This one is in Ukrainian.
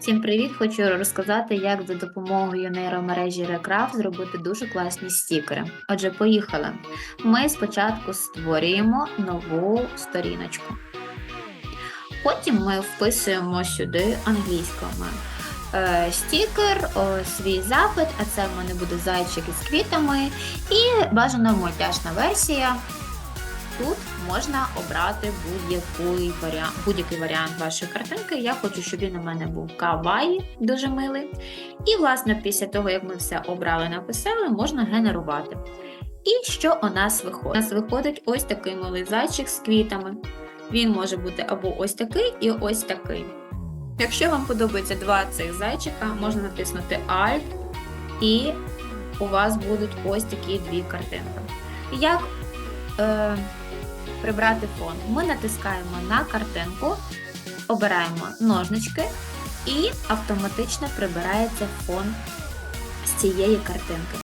Всім привіт! Хочу розказати, як за допомогою нейромережі Recraft зробити дуже класні стікери. Отже, поїхали. Ми спочатку створюємо нову сторіночку. Потім ми вписуємо сюди англійськими е, стікер, свій запит, а це в мене буде зайчик із квітами, і бажана мультяшна версія. Тут можна обрати будь-який варіант, будь-який варіант вашої картинки. Я хочу, щоб він у мене був каваї, дуже милий. І, власне, після того, як ми все обрали, написали, можна генерувати. І що у нас виходить? У нас виходить ось такий милий зайчик з квітами. Він може бути або ось такий і ось такий. Якщо вам подобається два цих зайчика, можна натиснути Alt, і у вас будуть ось такі дві картинки. Як е, прибрати фон. Ми натискаємо на картинку, обираємо ножнички і автоматично прибирається фон з цієї картинки.